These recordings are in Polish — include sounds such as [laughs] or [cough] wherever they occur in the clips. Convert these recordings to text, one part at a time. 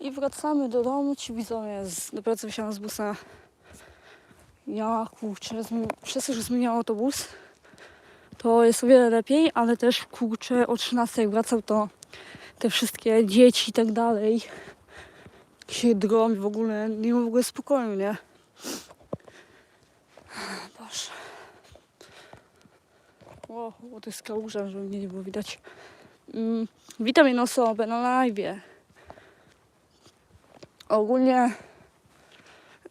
I wracamy do domu, ci widzowie, z, dopiero co wysiadam z busa. Ja, kurczę, przez to, że zmieniałam autobus, to jest o wiele lepiej, ale też, kurczę, o 13 jak wracał, to te wszystkie dzieci i tak dalej się drą w ogóle nie ma w ogóle spokoju, nie? Boże. O, to jest kałuża, żeby mnie nie było widać. Mm, witam jedną osobę na live'ie. Ogólnie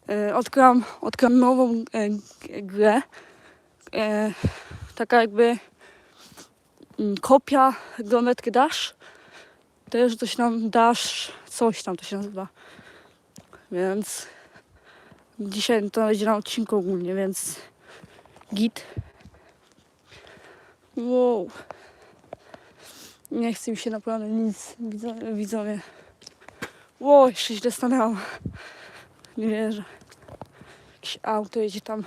e, odkryłam, odkryłam nową e, grę. E, taka jakby mm, kopia geometry Dash. Też coś tam Dash, coś tam to się nazywa. Więc dzisiaj to będzie na odcinku ogólnie, więc git. Wow. Nie chce mi się naprawdę nic, widzowie. Ło, jeszcze źle stanęłam. Nie wierzę. Jakieś auto jedzie tam.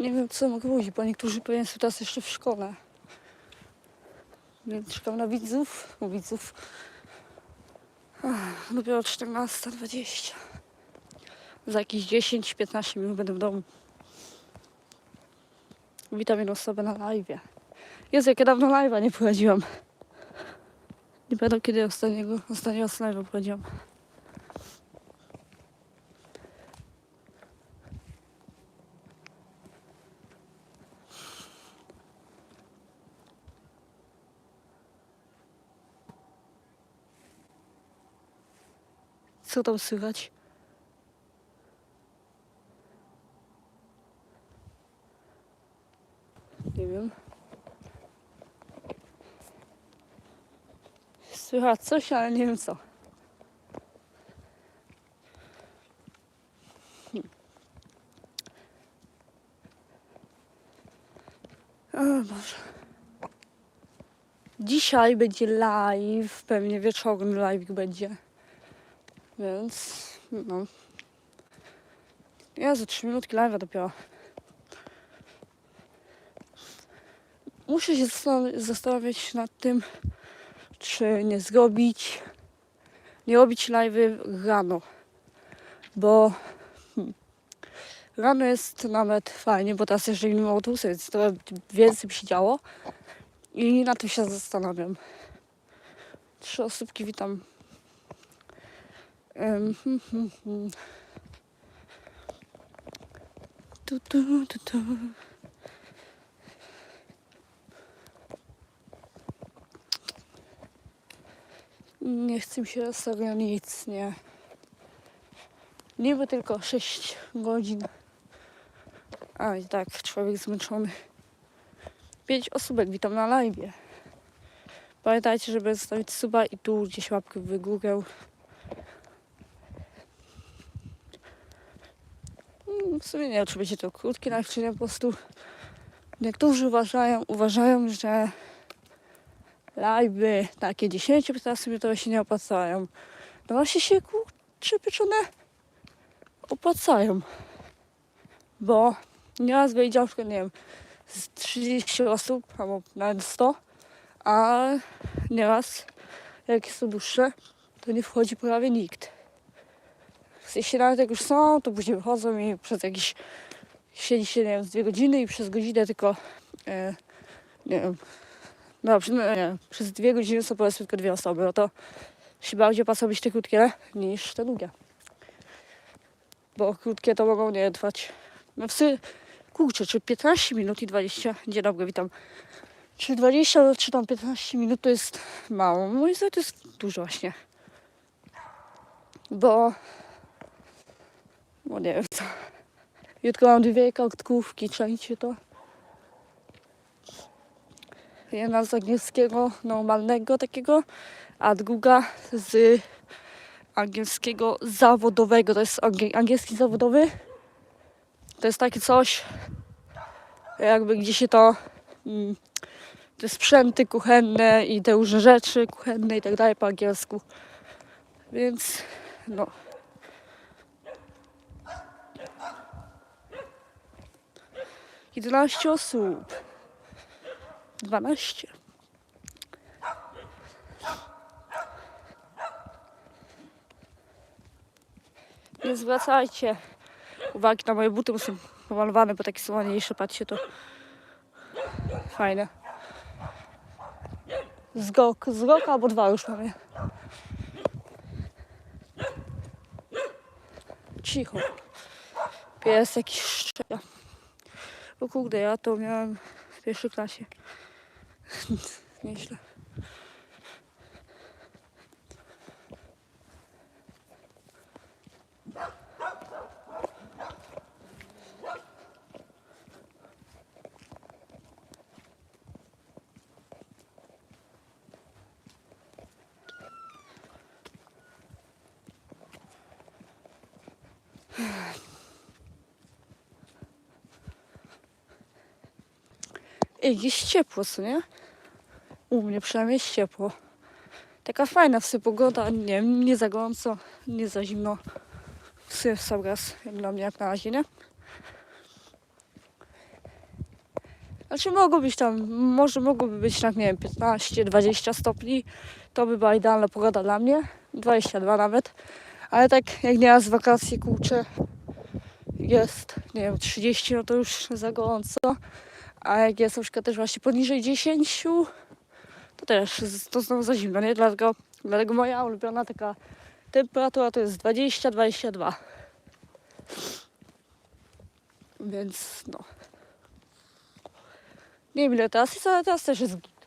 Nie wiem, co mogę powiedzieć, bo niektórzy pewnie są teraz jeszcze w szkole. Więc czekam na widzów. Widzów. Ach, dopiero 14.20. Za jakieś 10-15 minut będę w domu. Witam jedną osobę na live'ie. Jezu, jak ja dawno live'a nie prowadziłam. Nie pamiętam kiedy ostatniego, ostatniego live'a prowadziłam. Co tam słychać? Nie wiem. Słychać coś, ale nie wiem co. O Boże. Dzisiaj będzie live, pewnie wieczorny live będzie. Więc no. Ja za 3 minutki live'a dopiero. Muszę się zastan- zastanawiać nad tym, czy nie zrobić, nie robić live'y rano. Bo hmm, rano jest nawet fajnie, bo teraz jeżeli nie ma autobusu, więc trochę więcej by się działo. I na tym się zastanawiam. Trzy osóbki witam. Hmm, hmm, hmm. Tu, tu, tu, tu. Nie chce mi się serio nic, nie. Niby tylko 6 godzin. A i tak, człowiek zmęczony. 5 osóbek, witam na live. Pamiętajcie, żeby zostawić suba i tu gdzieś łapkę w górę. W sumie nie wiem, czy będzie to krótki live, czy nie, po prostu niektórzy uważają, uważają, że live'y takie 10-15 minutowe się nie opłacają. No właśnie się kurczę pieczone opłacają. Bo nieraz wyjdzie na nie wiem, z 30 osób, albo nawet 100, a nieraz, jak są dłuższe, to nie wchodzi prawie nikt. Jeśli nawet jak już są, to później wychodzą i przez jakieś siedzi się, nie wiem, z dwie godziny i przez godzinę tylko, e, nie wiem, no, przy- no, nie, przez dwie godziny są powiedzmy tylko dwie osoby, no to się bardziej opłaca być te krótkie niż te długie. Bo krótkie to mogą nie trwać, no sumie, kurczę, czy 15 minut i 20, dzień dobry, witam. Czy 20, czy tam 15 minut to jest mało? Moim zdaniem to jest dużo właśnie. Bo bo nie wiem co. Jutro mam dwie kartkówki, czajcie to? Jedna z angielskiego normalnego takiego, a druga z angielskiego zawodowego. To jest angie- angielski zawodowy. To jest takie coś, jakby gdzie się to mm, te sprzęty kuchenne i te różne rzeczy kuchenne i tak dalej po angielsku. Więc no. Jedenaście osób. Dwanaście. Nie zwracajcie uwagi na moje buty, bo są pomalowane, bo takie są ładniejsze. Patrzcie to. Fajne. Z rok, z rok albo dwa już mamy. Cicho. Pies jakiś kurde, ja to miałem w pierwszej klasie. [laughs] Nieźle. Ej, jest ciepło, co nie? U mnie przynajmniej jest ciepło. Taka fajna w sobie pogoda, nie nie za gorąco, nie za zimno. W sumie w sam raz, jak dla mnie, jak na razie, nie? Znaczy mogło być tam, może mogłoby być tak, nie wiem, 15-20 stopni. To by była idealna pogoda dla mnie. 22 nawet. Ale tak jak nieraz wakacje kurczę jest, nie wiem, 30, no to już za gorąco. A jak jest na przykład też właśnie poniżej 10, to też to znowu za zimno, nie? Dlatego, dlatego moja ulubiona taka temperatura to jest 20-22. Więc no. Nie wiem ile teraz jest, ale teraz też jest git.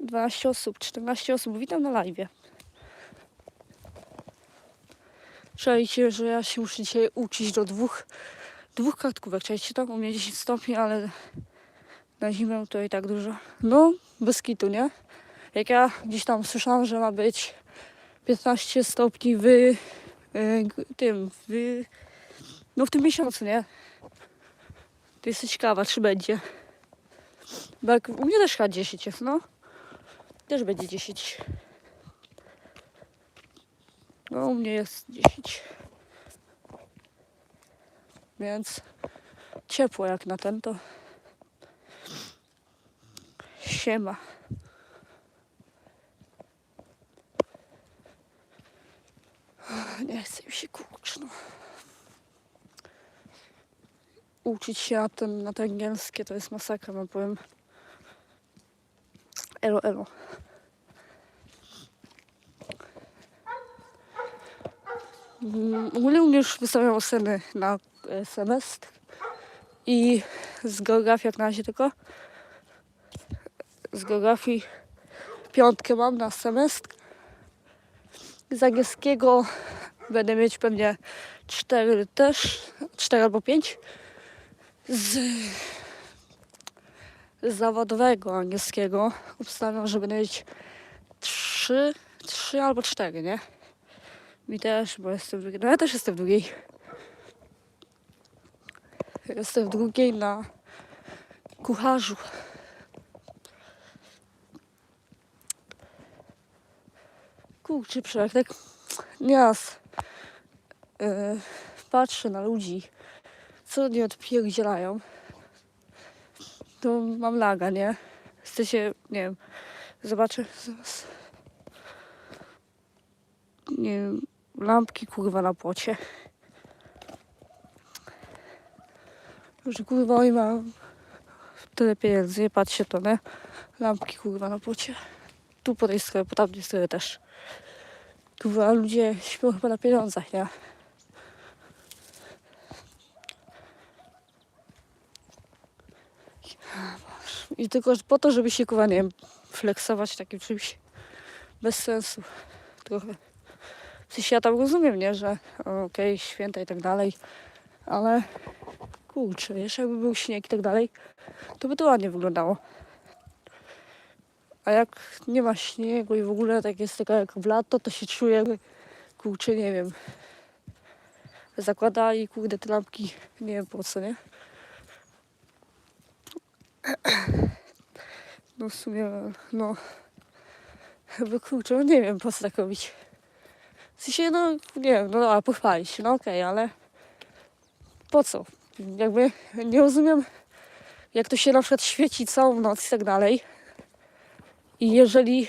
Dwanaście osób, 14 osób. Witam na live. Czajcie, że ja się muszę dzisiaj uczyć do dwóch, dwóch kartkówek. Czajcie to? U mnie 10 stopni, ale na zimę to i tak dużo. No, bez kitu, nie? Jak ja gdzieś tam słyszałam, że ma być 15 stopni w g- tym, w, no w tym miesiącu, nie? To jesteś ciekawa, czy będzie. Bo jak u mnie też chyba 10 jest, no. Też będzie 10. No u mnie jest 10. Więc ciepło jak na ten to. Siema. Nie chcę się kurcz, no. Uczyć się na, ten, na te angielskie to jest masakra, no powiem. Elo, elo. Mm, mnie już wystawiam oceny na e, semestr i z geografii jak na razie tylko. Z geografii piątkę mam na semestr. Z angielskiego będę mieć pewnie cztery też, cztery albo pięć. Z, zawodowego angielskiego obstawiam, że będę mieć trzy, trzy albo cztery, nie? Mi też, bo jestem w drugiej. No ja też jestem w drugiej. Jestem w drugiej na kucharzu. Kurczę, Przemek, tak nieraz yy, patrzę na ludzi, co oni odpierdzielają, to mam laga, nie? Chcę się, nie wiem, zobaczę zaraz. Nie wiem, lampki kurwa na płocie. Że kurwa oni mają tyle pieniędzy, nie patrzcie to, nie? Lampki kurwa na płocie. Tu po tej stronie, po tamtej stronie też. Kurwa, ludzie śpią chyba na pieniądzach, nie? I tylko po to, żeby się kurwa, nie wiem, flexować takim czymś bez sensu. Trochę. W sensie ja tam rozumiem, nie, że okej, święta i tak dalej, ale kurczę, jeszcze jakby był śnieg i tak dalej, to by to ładnie wyglądało. A jak nie ma śniegu i w ogóle tak jest taka jak w lato, to się czuje jakby, kurczę, nie wiem, zakłada i kurde te lampki, nie wiem po co, nie? No w sumie, no, chyba kurczę, no nie wiem po co tak robić. W sensie, no, nie wiem, no dobra, pochwalić się, no okej, ale po co? Jakby nie rozumiem, jak to się na przykład świeci całą noc i tak dalej. I jeżeli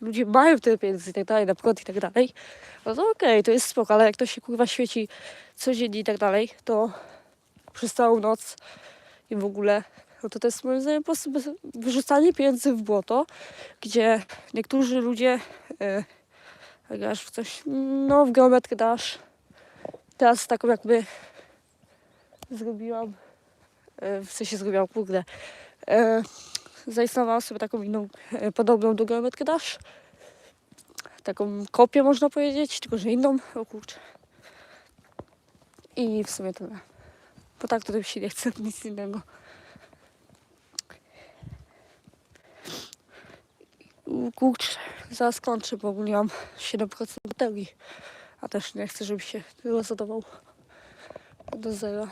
ludzie mają tyle pieniędzy i tak dalej, na przykład i tak dalej, no to okej, to jest spoko, ale jak to się kurwa świeci codziennie i tak dalej, to przez całą noc i w ogóle, no to to jest moim zdaniem po prostu wyrzucanie pieniędzy w błoto, gdzie niektórzy ludzie e, grasz w coś, no w geometrię dasz, teraz taką jakby zrobiłam, e, w sensie zrobiłam, kurde, e, zainstalowałam sobie taką inną, e, podobną do geometry dasz, taką kopię można powiedzieć, tylko że inną, o kurczę. I w sumie tyle. Bo tak tym się nie chce, [laughs] nic innego. Kurczę, zaraz kończę, bo ogólnie mam 7% baterii. A też nie chcę, żeby się rozładował do zera.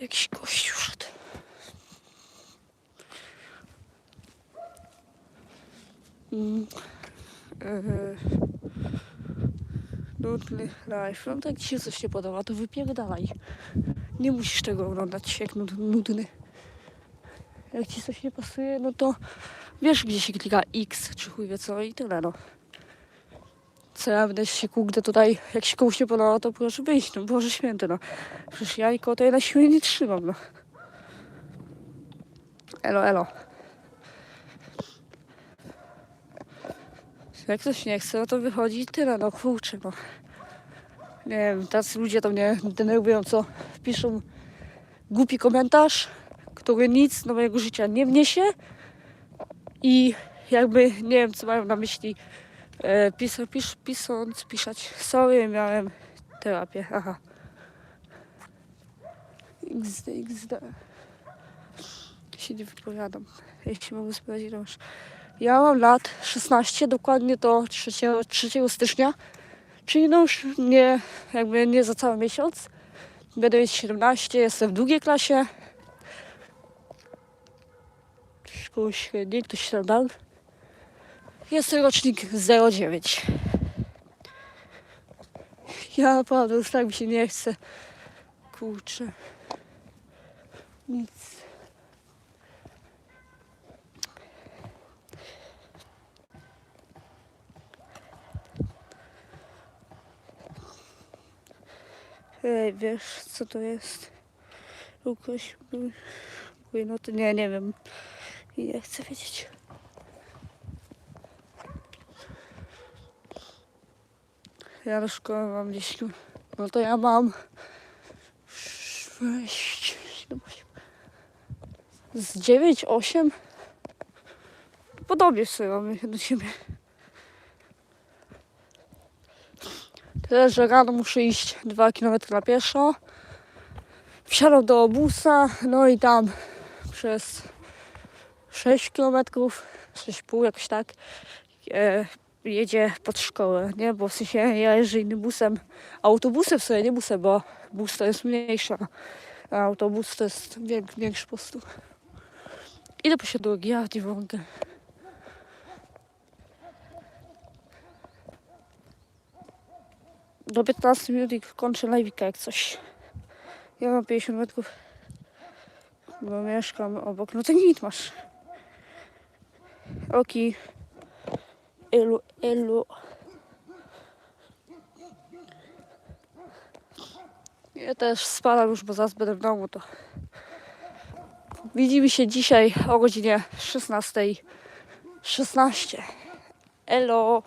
Jakiś gość szedł. Mm. Eee. Nudny live. No tak ci się coś nie podoba, to wypierdalaj. Nie musisz tego oglądać jak nud- nudny. Jak ci coś nie pasuje, no to wiesz gdzie się klika X czy chuj wie co i tyle no. Co ja będę się kurde tutaj, jak się komuś nie podoba, to proszę wyjść, no Boże Święty, no. Przecież ja nikogo tutaj na siłę nie trzymam, no. Elo, elo. Jak ktoś nie chce, no to wychodzi tyle, no kurczę, no. Nie wiem, tacy ludzie to mnie denerwują, co piszą głupi komentarz, który nic do mojego życia nie wniesie i jakby nie wiem, co mają na myśli e, pis, pis, pisząc, pisać. Sorry, miałem terapię, aha. XD, XD. Się nie wypowiadam. Jeśli mogę sprawdzić, to masz. Ja mam lat 16, dokładnie to 3, 3 stycznia, czyli no już nie, jakby nie za cały miesiąc. Będę mieć 17, jestem w drugiej klasie. Szkoły średniej, ktoś tam dał. Jest rocznik 09. Ja naprawdę już tak mi się nie chce. Kurczę. Nic. Ej, wiesz co to jest? Łukasz, no to nie, nie wiem. Nie chcę wiedzieć. Ja do szkoły mam gdzieś, no to ja mam 6, 7, 8. Z 9, 8. Podobnie sobie mamy do siebie. Tyle, że rano muszę iść 2 km na pieszo. Wsiadam do busa, no i tam przez 6 km, 6,5 jakoś tak, e, jedzie pod szkołę, nie? Bo w sensie ja jeżdżę innym busem, autobusem sobie, nie busem, bo bus to jest mniejsza, a autobus to jest większy po prostu. Idę po ja nie mogę. Do 15 minut i kończę live'ika jak coś. Ja mam 50 metrów, bo mieszkam obok. No to nic masz. Oki. Elu, elu. Ja też spadam już, bo zaraz będę w domu, to widzimy się dzisiaj o godzinie 16 16. Elo.